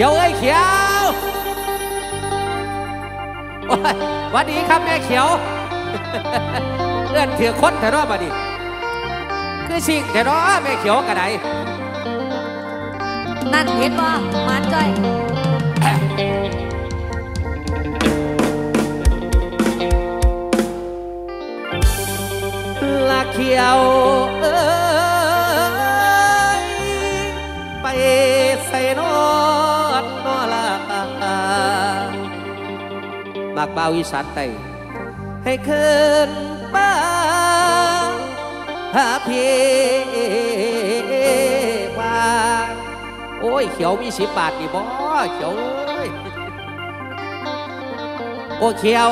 ขียวเอ้ยเขียวโอ้ยหวันดีครับแม่เขียวเอื้อนเถื่อคนแต่รอบมาดิคือชิงแต่รอแม่เขียวกระไดนั่นเห็นบ่หมันจ้อยลาเขียวามากบ่าวอีสานไตให้คืนบ้าหาเพี่ว่าโอ้ย เขียวมีสิบบาทนี่บ่เขียวเอ้ยโอ้เขียว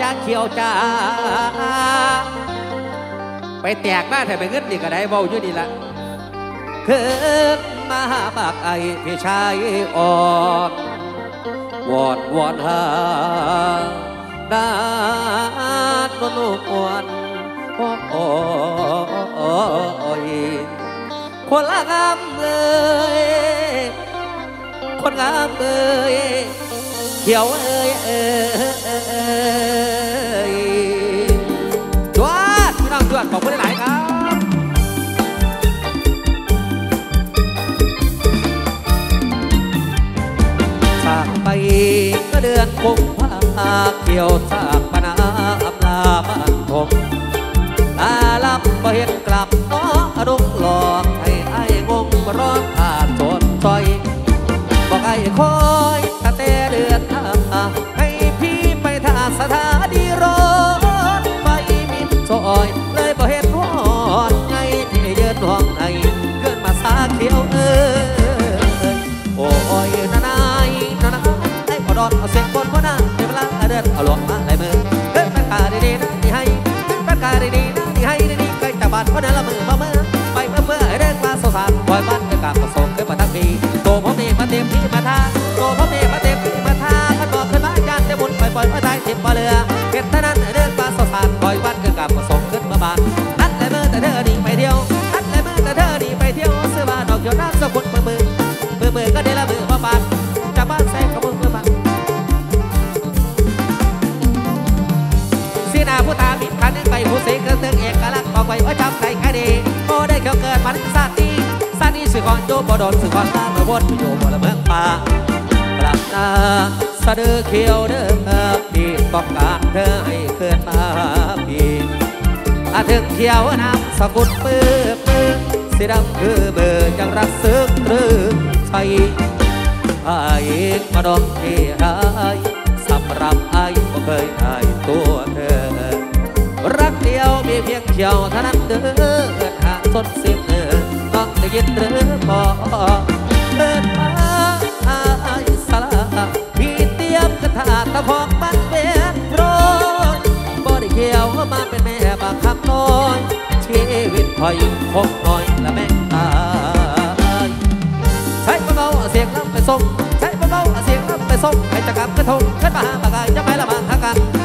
จ้าเขียวจ้าไปแตกมาแต่ไปเงินนี่ก็ได้เบาอยู่นี่ละขึ้นมาหาบากไอพี่ชายอ่อน วอดวอดหาดานนนวลโอ้ยคนละงามเลยคนงามเลยเขียวเอ้ยเอ้ย ก็เดือนกุมภาเกี่ยวสากปนาอำลาบ้านผมตาลับเห็น ว้ว่าจำใครแค่ดีโอ้ได้เกี่ยวเกิดมันสาตีสานีสื่อก่อนโยบดอนสื่อก่อนลาเมื่อวนอยู่บนละเมืองป่ากลับหน้าสะดือเขียวเด้อพี่ต้องการเธอให้เกินมาพี่อาถึงเขียวน้ำสกุลปื้อปื้อสีดำคือเบอร์จังรักซึกหรือใช่ไอ้มาดองที่หายสำหรับไอ้บ่เคยได้ตัวเธอ เดียวมีเพียงเขียวเท่านั้นเด้อหากสดเสิ้นเด้อต้องได้ยินหรือบ่เดินมาไอ้สลาพี่เตรียมกระถาตะพองบ้านเบียโรยบ่ได้เขียวมาเป็นแม่บางคำน้อยชีวิตคอยคงน้อยและแม่ตายใช้เบาเสียงลำไปส่งใช้เบาเสียงลำไปส่งให้จะกลับกระทงขึ้นมาหาปากกาจะไปละบางทางกักกัน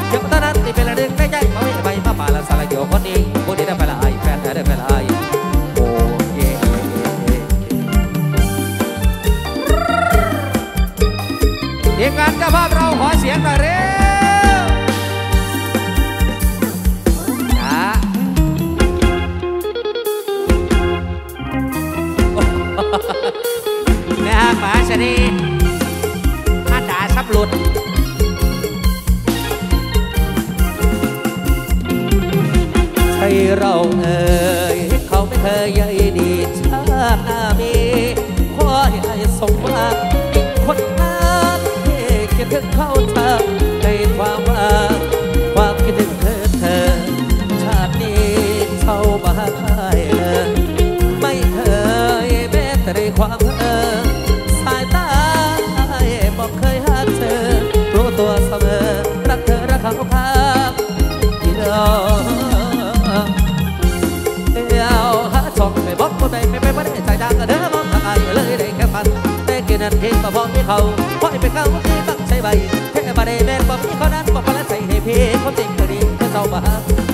นั้นเองก็พอมีเขาพอไปเข้าที่บังใช่ใบแค่บาได้แม่บอกพี่ขานั้นบอกพลัดใส่ให้เพเขาจริงก็ดีก็เศร้ามา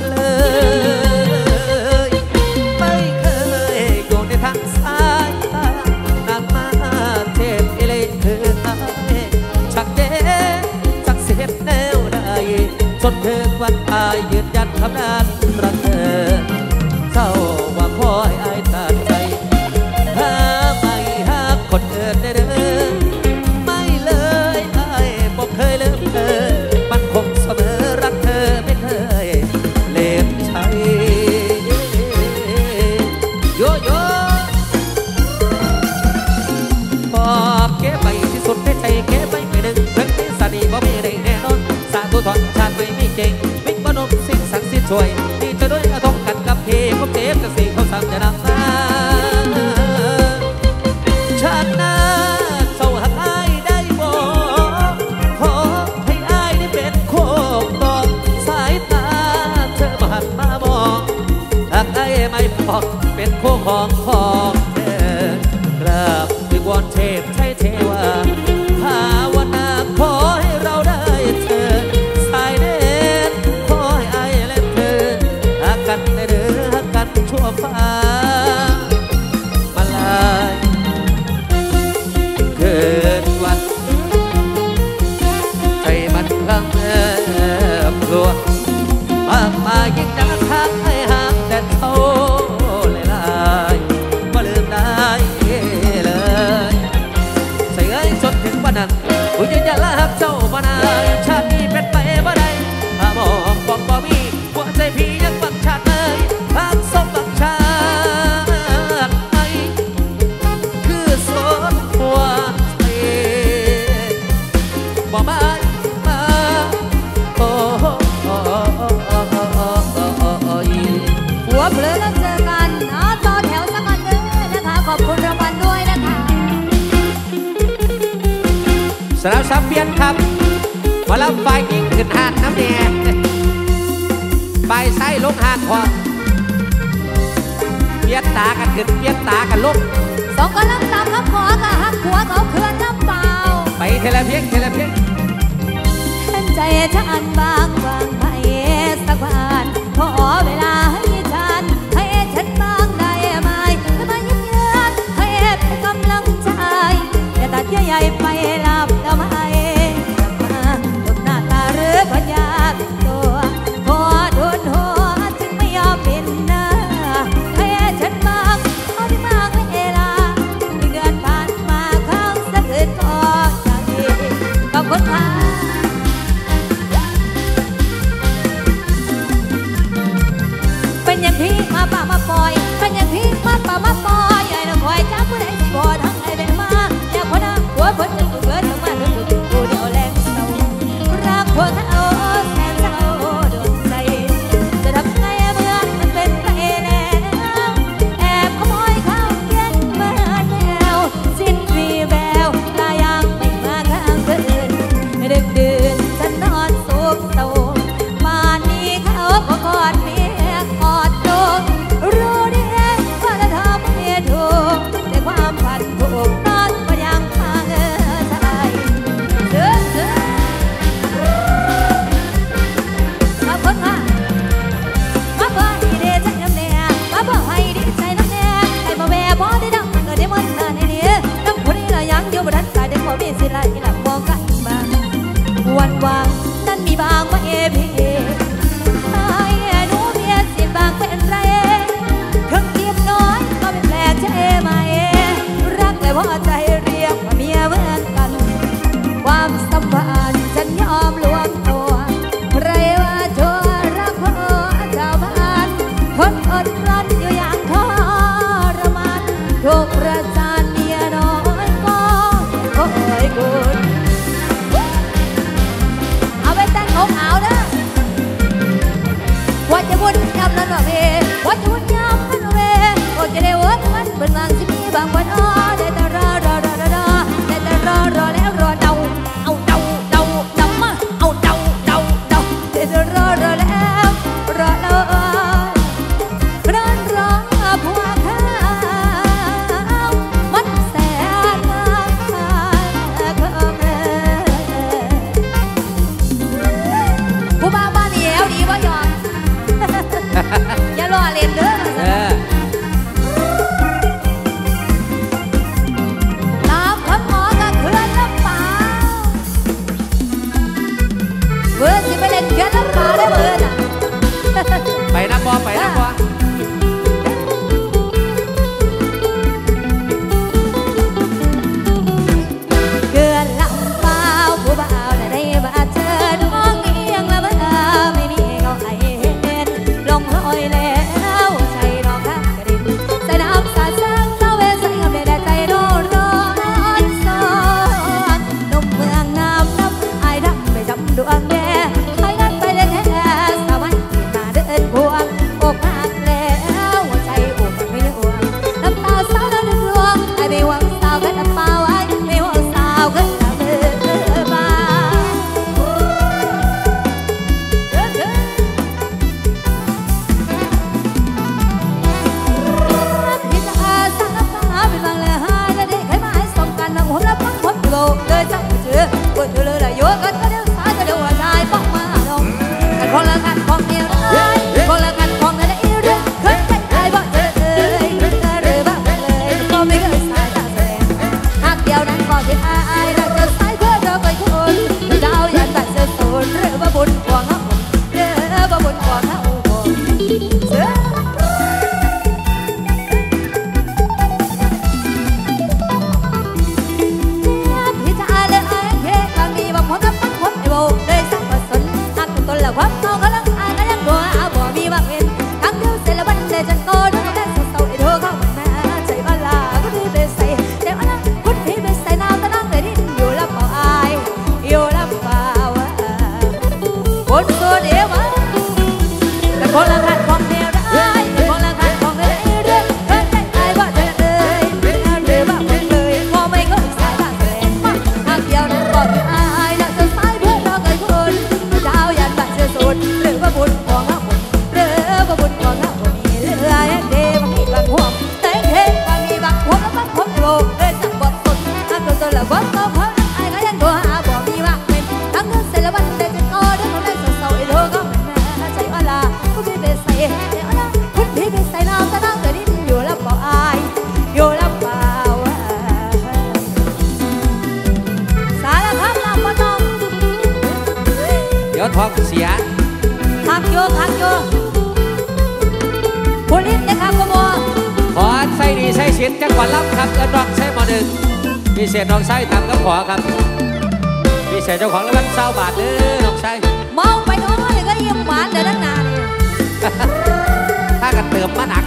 เลยไม่เคยอยู่ในทางสายตานานมาเทปเอเลยเธอชักเย็ชักเสียแนวใดจนเธอวันตายยืนยันคำนั้นรักเธอ ตัวถอนชาติไม่ไม่เก่งมิกมนุษสิ่งศักดิ์สิทธิ์ช่วย ที่จะด้วยอาทงกันกับเทพเทพจะสิ่งเขาสั่งจะนำ สลับสับเบียนครับมาลับไฟกิ้งขึ้นหาดน้ำแน่ใบไส้ลงหาดพอเปียนตากันขึ้นเปียนตากันลงสองก็ลับตามคบขอกับหักหัวเขาเพื่อนน้ำเปล่าไปเทเลเพียงเทเลเพียงเห็นใจฉันบางบาง roda Bud, gimana? Galer, ada bud. Pain apa, pain พ่อเสียคักโยคักโยผู้ลิ้นนะครับกมลขอใส่ดีใส่เสียนจังหวัดลับครับและดองใส่หมอหนึ่งพิเศษน้องใส่ทำกับขอครับพิเศษเจ้าของรางวัลเศร้าบาทเด้อน้องใส้มองไปโน้นเลยก็ยิ้มหวานเดี๋ยวนั้นนายถ้ากันเติมมาหนัก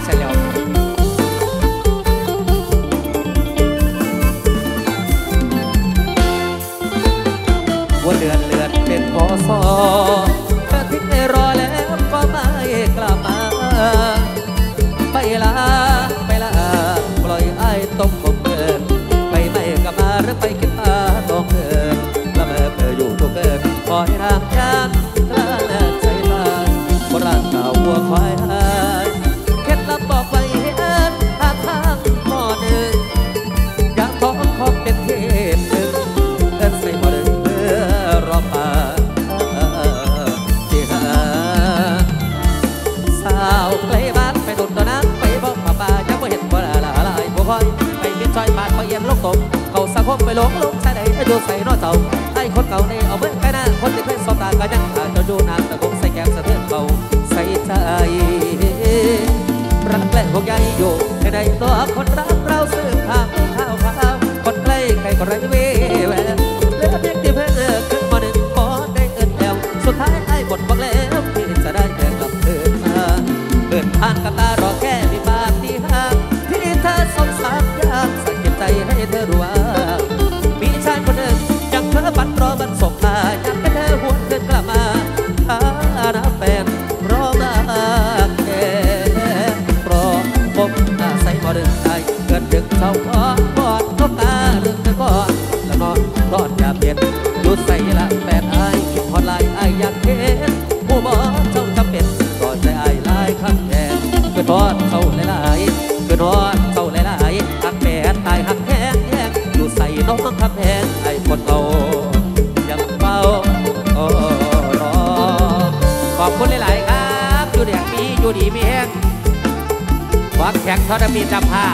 มีจำพา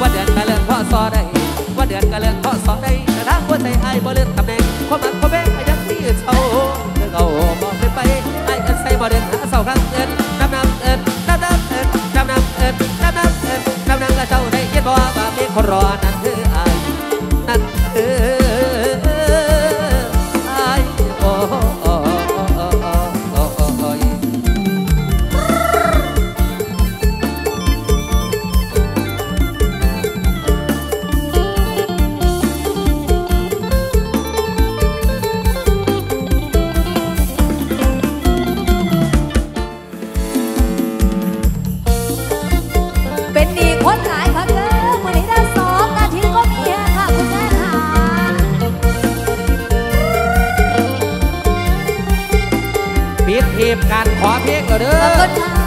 ว่าเดือนก็เลื่อนพ่อซอได้ว่าเดือนก็เลื่อนพ่อซอได้แต่ทางหัวใจไอ้บ่เลื่อนตับ 我得。